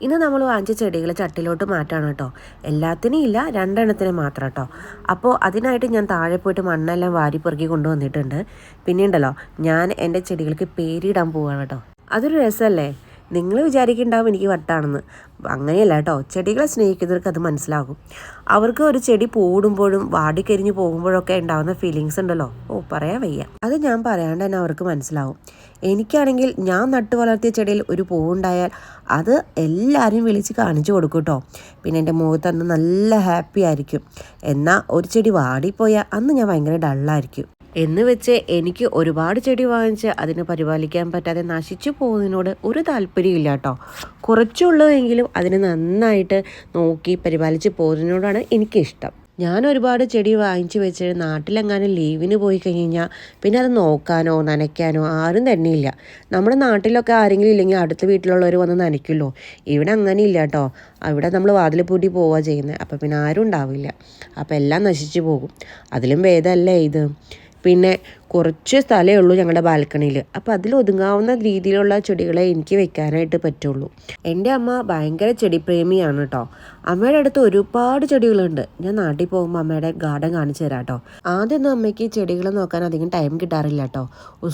ഇന്ന് നമ്മൾ വാങ്ങിച്ച ചെടികൾ ചട്ടിലോട്ട് മാറ്റാണ് കേട്ടോ. എല്ലാത്തിനും ഇല്ല രണ്ടെണ്ണത്തിന് മാത്രം കേട്ടോ. അപ്പോൾ അതിനായിട്ട് ഞാൻ താഴെ പോയിട്ട് മണ്ണെല്ലാം വാരി പെറുക്കി കൊണ്ടുവന്നിട്ടുണ്ട്. പിന്നെ ഉണ്ടല്ലോ ഞാൻ എന്റെ ചെടികൾക്ക് പേരിടാൻ പോവുകയാണ് കേട്ടോ. അതൊരു രസമല്ലേ? നിങ്ങൾ വിചാരിക്കുന്നുണ്ടാവും എനിക്ക് വട്ടാണെന്ന്. അങ്ങനെയല്ല കേട്ടോ. ചെടികളെ സ്നേഹിക്കുന്നവർക്ക് അത് മനസ്സിലാകും. അവർക്ക് ഒരു ചെടി പൂടുമ്പോഴും വാടിക്കരിഞ്ഞു പോകുമ്പോഴൊക്കെ ഉണ്ടാകുന്ന ഫീലിങ്സ് ഉണ്ടല്ലോ. ഓ പറയാൻ വയ്യ. അത് ഞാൻ പറയാണ്ട് തന്നെ അവർക്ക് മനസ്സിലാവും. എനിക്കാണെങ്കിൽ ഞാൻ നട്ടു വളർത്തിയ ചെടിയിൽ ഒരു പൂവുണ്ടായാൽ അത് എല്ലാവരും വിളിച്ച് കാണിച്ചു കൊടുക്കും കേട്ടോ. പിന്നെ എന്റെ മുഖത്ത് അന്ന് നല്ല ഹാപ്പി ആയിരിക്കും. എന്നാൽ ഒരു ചെടി വാടിപ്പോയാൽ അന്ന് ഞാൻ ഭയങ്കര ഡള്ളായിരിക്കും എന്ന് വെച്ച് എനിക്ക് ഒരുപാട് ചെടി വാങ്ങിച്ച് അതിനെ പരിപാലിക്കാൻ പറ്റാതെ നശിച്ചു പോകുന്നതിനോട് ഒരു താല്പര്യമില്ല കേട്ടോ. കുറച്ചുള്ളതെങ്കിലും അതിനെ നന്നായിട്ട് നോക്കി പരിപാലിച്ച് പോകുന്നതിനോടാണ് എനിക്കിഷ്ടം. ഞാൻ ഒരുപാട് ചെടി വാങ്ങിച്ചു വെച്ച് നാട്ടിലെങ്ങാനും ലീവിന് പോയി കഴിഞ്ഞാൽ പിന്നെ അത് നോക്കാനോ നനയ്ക്കാനോ ആരും തന്നെ ഇല്ല നമ്മുടെ നാട്ടിലൊക്കെ ആരെങ്കിലും ഇല്ലെങ്കിൽ അടുത്ത വീട്ടിലുള്ളവർ വന്ന് നനയ്ക്കുമല്ലോ. ഇവിടെ അങ്ങനെ ഇല്ല കേട്ടോ. അവിടെ നമ്മൾ വാതിൽ പൂട്ടി പോവുക ചെയ്യുന്നത് അപ്പോൾ പിന്നെ ആരും ഉണ്ടാവില്ല. അപ്പോൾ എല്ലാം നശിച്ചു പോകും. അതിലും ഭേദമല്ലേ ഇത്? പിന്നെ കുറച്ച് സ്ഥലമേ ഉള്ളൂ ഞങ്ങളുടെ ബാൽക്കണിയിൽ. അപ്പോൾ അതിൽ ഒതുങ്ങാവുന്ന രീതിയിലുള്ള ചെടികളെ എനിക്ക് വെക്കാനായിട്ട് പറ്റുള്ളൂ. എന്റെ അമ്മ ഭയങ്കര ചെടിപ്രേമിയാണ് കേട്ടോ. അമ്മയുടെ അടുത്ത് ഒരുപാട് ചെടികളുണ്ട്. ഞാൻ നാട്ടിൽ പോകുമ്പോൾ അമ്മയുടെ ഗാർഡൻ കാണിച്ചു തരാം കേട്ടോ. ആദ്യമൊന്നും അമ്മയ്ക്ക് ചെടികൾ നോക്കാൻ അധികം ടൈം കിട്ടാറില്ല കേട്ടോ.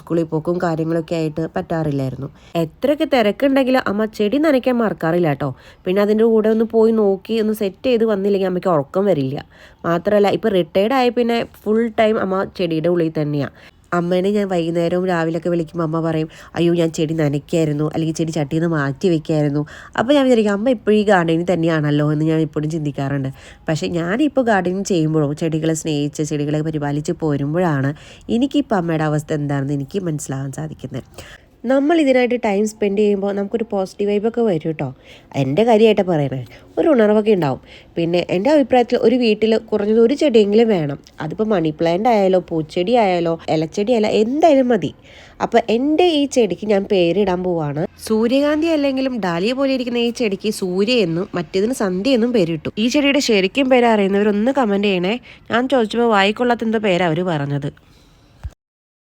സ്കൂളിൽ പോക്കും കാര്യങ്ങളൊക്കെ ആയിട്ട് പറ്റാറില്ലായിരുന്നു. എത്രയൊക്കെ തിരക്കുണ്ടെങ്കിലും അമ്മ ചെടി നനയ്ക്കാൻ മറക്കാറില്ല കേട്ടോ. പിന്നെ അതിന്റെ കൂടെ ഒന്ന് പോയി നോക്കി ഒന്ന് സെറ്റ് ചെയ്ത് വന്നില്ലെങ്കിൽ അമ്മയ്ക്ക് ഉറക്കം വരില്ല. മാത്രമല്ല ഇപ്പോൾ റിട്ടയർഡ് ആയ പിന്നെ ഫുൾ ടൈം അമ്മ ചെടിയുടെ ഉള്ളിൽ തന്നെയാണ് അമ്മേനെ ഞാൻ വൈകുന്നേരവും രാവിലെയൊക്കെ വിളിക്കുമ്പോൾ അമ്മ പറയും അയ്യോ ഞാൻ ചെടി നനയ്ക്കായിരുന്നു അല്ലെങ്കിൽ ചെടി ചട്ടിയിൽ നിന്ന് മാറ്റി വെക്കായിരുന്നു. അപ്പോൾ ഞാൻ വിചാരിക്കും അമ്മ ഇപ്പോഴും ഈ ഗാർഡനിങ് തന്നെയാണല്ലോ എന്ന് ഞാൻ ഇപ്പോഴും ചിന്തിക്കാറുണ്ട്. പക്ഷേ ഞാനിപ്പോൾ ഗാർഡനിങ് ചെയ്യുമ്പോഴും ചെടികളെ സ്നേഹിച്ച് ചെടികളെ പരിപാലിച്ച് പോരുമ്പോഴാണ് എനിക്കിപ്പോൾ അമ്മയുടെ അവസ്ഥ എന്താണെന്ന് എനിക്ക് മനസ്സിലാകാൻ സാധിക്കുന്നത്. നമ്മൾ ഇതിനായിട്ട് ടൈം സ്പെൻഡ് ചെയ്യുമ്പോൾ നമുക്കൊരു പോസിറ്റീവ് വൈബൊക്കെ വരും കേട്ടോ എന്റെ കാര്യമായിട്ട് പറയണേ. ഒരു ഉണർവൊക്കെ ഉണ്ടാവും പിന്നെ എന്റെ അഭിപ്രായത്തിൽ ഒരു വീട്ടിൽ കുറഞ്ഞത് ഒരു ചെടിയെങ്കിലും വേണം. അതിപ്പോൾ മണി പ്ലാന്റ് ആയാലോ പൂച്ചെടി ആയാലോ ഇലച്ചെടി ആയാലോ എന്തായാലും മതി. അപ്പോൾ എന്റെ ഈ ചെടിക്ക് ഞാൻ പേരിടാൻ പോവാണ്. സൂര്യകാന്തി അല്ലെങ്കിലും ഡാലിയ പോലെ ഇരിക്കുന്ന ഈ ചെടിക്ക് സൂര്യ എന്നും മറ്റേതിന് സന്ധ്യ എന്നും പേരിട്ടു. ഈ ചെടിയുടെ ശരിക്കും പേര് അറിയുന്നവരൊന്ന് കമന്റ് ചെയ്യണേ. ഞാൻ ചോദിച്ചപ്പോൾ വായിക്കൊള്ളാത്ത എന്തോ പേരാണ് അവർ പറഞ്ഞത്.